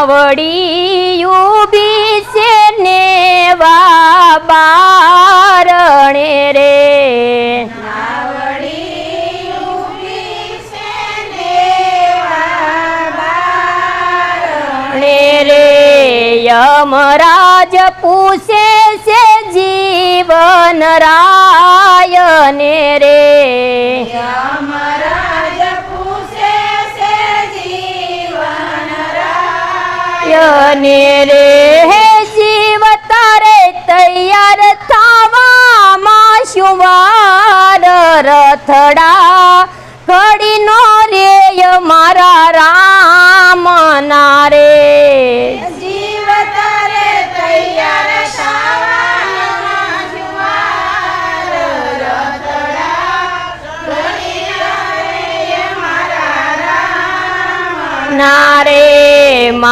નાવડી ઊભી છે ને બારણે રે રે. યમરાજ પૂછે છે જીવન રાયને ને રે. હે જીવ, તારે તૈયાર થવા માં શુવાર રથડા? ઘડી નો રે. મારા રામ ના રે. જીવ મા